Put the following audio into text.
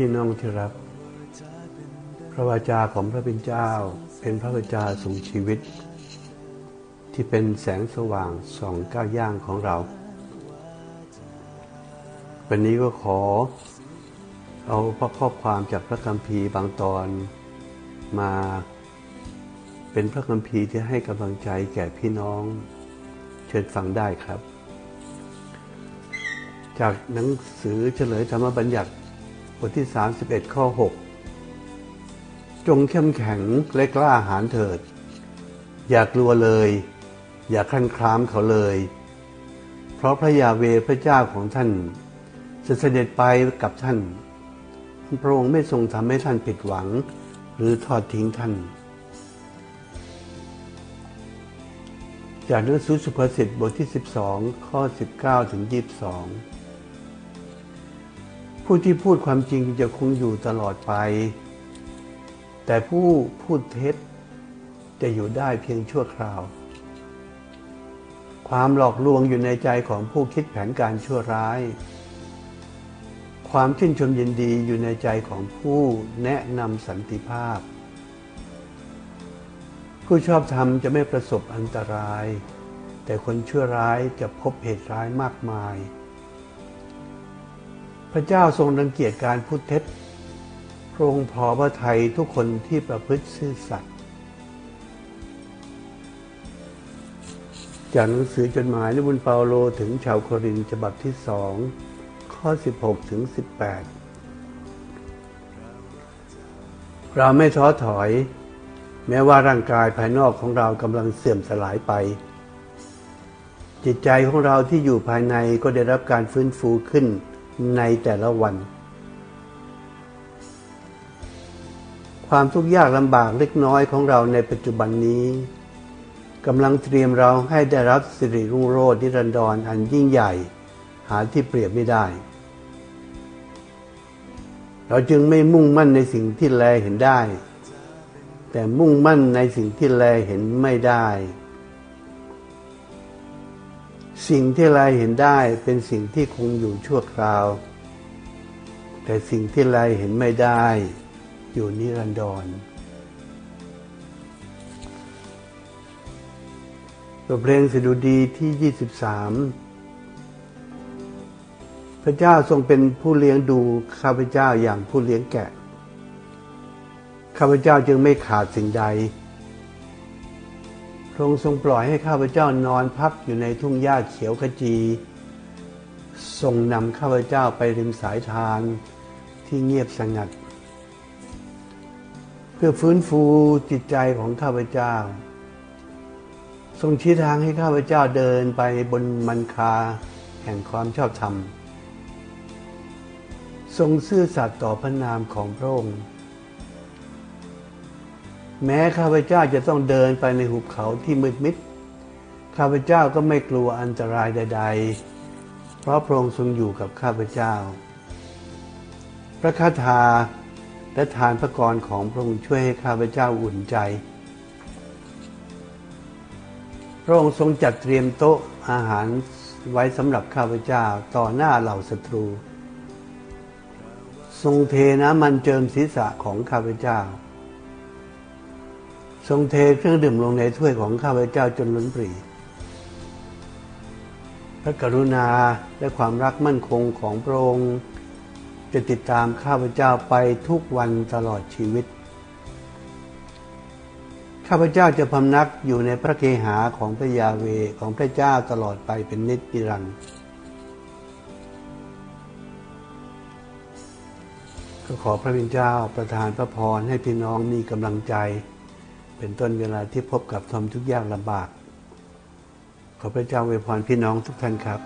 พี่น้องที่รัก พระวาจาของพระเป็นเจ้า เป็นพระวาจาทรงชีวิต ที่เป็นแสงสว่างส่องก้าวย่างของเรา วันนี้ก็ขอ เอาพระข้อความจากพระคัมภีร์บางตอนมา เป็นพระคัมภีร์ที่ให้กำลังใจแก่พี่น้อง เชิญฟังได้ครับ จากหนังสือเฉลยธรรมบัญญัติ บทที่ 31 ข้อ 6 จงเข้มแข็งและกล้าหาญเถิด อย่ากลัวเลย อย่าคลั่นคล้ามเขาเลย เพราะพระยาเวพระเจ้าของท่าน จะเสด็จไปกับท่าน พระองค์ไม่ทรงทำให้ท่านผิดหวัง หรือทอดทิ้งท่าน จากหนังสือสุภาษิตบทที่ 12 ข้อ 19 ถึง 22 ผู้ที่พูดความจริงจะคงอยู่ตลอดไป แต่ผู้พูดเท็จจะอยู่ได้เพียงชั่วคราว ความหลอกลวงอยู่ในใจของผู้คิดแผนการชั่วร้าย ความชื่นชมยินดีอยู่ในใจของผู้แนะนำสันติภาพ ผู้ชอบธรรมจะไม่ประสบอันตราย แต่คนชั่วร้ายจะพบเหตุร้ายมากมาย ระเจ้าทรงรังเกียจการพูดเท็จพระองค์พอพระทัยทุกคนที่ประพฤติซื่อสัตย์จากหนังสือจดหมายนิบุญเปาโลถึงชาวโครินฉบับที่สองข้อ 16 ถึง 18 เราไม่ท้อถอย แม้ว่าร่างกายภายนอกของเรากำลังเสื่อมสลายไป จิตใจของเราที่อยู่ภายในก็ได้รับการฟื้นฟูขึ้น ในแต่ละวัน ความทุกข์ยากลำบากเล็กน้อยของเราในปัจจุบันนี้กำลังเตรียมเราให้ได้รับสิริรุ่งโรจน์นิรันดรอันยิ่งใหญ่ หาที่เปรียบไม่ได้ เราจึงไม่มุ่งมั่นในสิ่งที่แลเห็นได้ แต่มุ่งมั่นในสิ่งที่แลเห็นไม่ได้ สิ่งที่แลเห็นได้เป็นสิ่งที่คงอยู่ชั่วคราว แต่สิ่งที่แลเห็นไม่ได้ อยู่นิรันดรบทเพลงสดุดีที่ 23 พระเจ้าทรงเป็นผู้เลี้ยงดูข้าพเจ้าอย่างผู้เลี้ยงแกะ ข้าพเจ้าจึงไม่ขาดสิ่งใด พระองค์ทรงปล่อยให้ข้าพเจ้านอนพักอยู่ในทุ่งหญ้าเขียวขจีทรงนำข้าพเจ้าไปริมสายทานที่เงียบสงัด เพื่อฟื้นฟูจิตใจของข้าพเจ้า ทรงชี้ทางให้ข้าพเจ้าเดินไปบนมันคาแห่งความชอบธรรม ทรงซื่อสัตย์ต่อพระนามของพระองค์ แม้ข้าพเจ้าจะต้องเดินไปในหุบเขาที่มืดมิด ข้าพเจ้าก็ไม่กลัวอันตรายใด ๆ เพราะพระองค์ทรงอยู่กับข้าพเจ้า พระคาถาและทานพระกรของพระองค์ช่วยให้ข้าพเจ้าอุ่นใจ พระองค์ทรงจัดเตรียมโต๊ะอาหารไว้สำหรับข้าพเจ้าต่อหน้าเหล่าศัตรู ทรงเทน้ำมันเจิมศีรษะของข้าพเจ้า ทรงเทเครื่องดื่มลงในถ้วยของข้าพเจ้าจนล้นปรี พระกรุณาและความรักมั่นคงของพระองค์ จะติดตามข้าพเจ้าไปทุกวันตลอดชีวิต ข้าพเจ้าจะพำนักอยู่ในพระเกหาของพระยาเวของพระเจ้าตลอดไปเป็นนิจนิรันดร์ก็ขอพระบิดาเจ้าประทานพระพรให้พี่น้องมีกำลังใจ เป็นต้นเวลาที่พบกับทอมทุกยากลำบาก ขอพระเจ้าอวยพรพี่น้องทุกท่านครับ